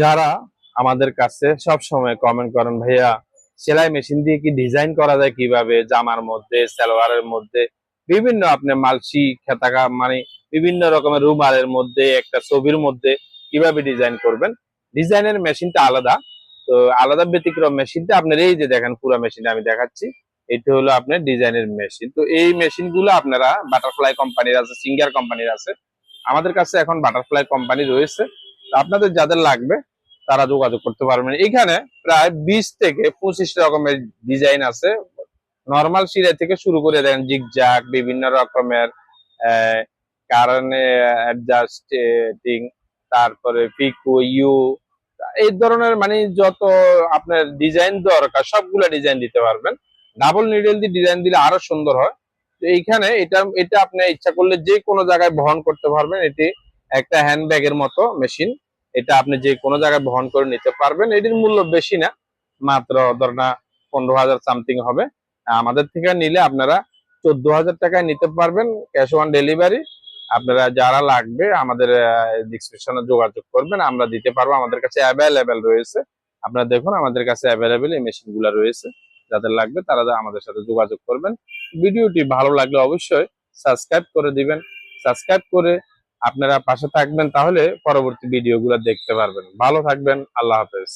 যারা আমাদের কাছে সব সময় কমেন্ট করেন, ভাইয়া, সেলাই মেশিন দিয়ে কি ডিজাইন করা যায় কীভাবে? জামার মধ্যে, সালোয়ারের মধ্যে, বিভিন্ন আপনি মালসি, খেতাকা মানে বিভিন্ন রকমের রুমালের মধ্যে, একটা ছবির মধ্যে কীভাবে ডিজাইন করবেন? ডিজাইনের মেশিনটা আলাদা। তো আলাদা ব্যতিক্রম মেশিনটা আপনার এই যে দেখেন, পুরো মেশিনটা আমি দেখাচ্ছি। এটা হলো আপনার ডিজাইনের মেশিন তো এই মেশিনগুলো আপনারা বাটারফ্লাই কোম্পানির আছে সিঙ্গার কোম্পানির আছে। আমাদের কাছে এখন বাটারফ্লাই কোম্পানি রয়েছে। আপনাদের যাদের লাগবে, তারা যোগাযোগ করতে পারবেন। এখানে প্রায় বিশ থেকে পঁচিশ রকমের ডিজাইন আছে। নর্মাল সিলাই থেকে শুরু করে দেখেন জিগজাক বিভিন্ন রকমের কারণে তারপরে পিকু ইউ এই ধরনের মানে যত আপনার ডিজাইন দরকার, সবগুলা ডিজাইন দিতে পারবেন। ডাবল নিডেল দিয়ে ডিজাইন দিলে আরও সুন্দর হয়। তো এইখানে এটা এটা আপনি ইচ্ছা করলে যে কোনো জায়গায় বহন করতে পারবেন। এটি একটা হ্যান্ড ব্যাগের মতো মেশিন এটা আপনি যে কোনো জায়গায় বহন করে নিতে পারবেন। এটির মূল্য বেশি না, মাত্র ধর না পনেরো হাজার সামথিং হবে। আমাদের থেকে নিলে আপনারা চোদ্দ হাজার টাকায় নিতে পারবেন ক্যাশ অন ডেলিভারি। আপনারা যারা লাগবে আমাদের ডিসক্রিপশনে যোগাযোগ করবেন, আমরা দিতে পারব। আমাদের কাছে অ্যাভেলেবেল রয়েছে। আপনারা দেখুন, আমাদের কাছে অ্যাভেলেবেল এই মেশিনগুলা রয়েছে। যাদের লাগবে তারা আমাদের সাথে যোগাযোগ করবেন। ভিডিওটি ভালো লাগলে অবশ্যই সাবস্ক্রাইব করে দিবেন। সাবস্ক্রাইব করে আপনারা পাশে থাকবেন তাহলে পরবর্তী ভিডিওগুলো দেখতে পারবেন। ভালো থাকবেন আল্লাহ হাফেজ।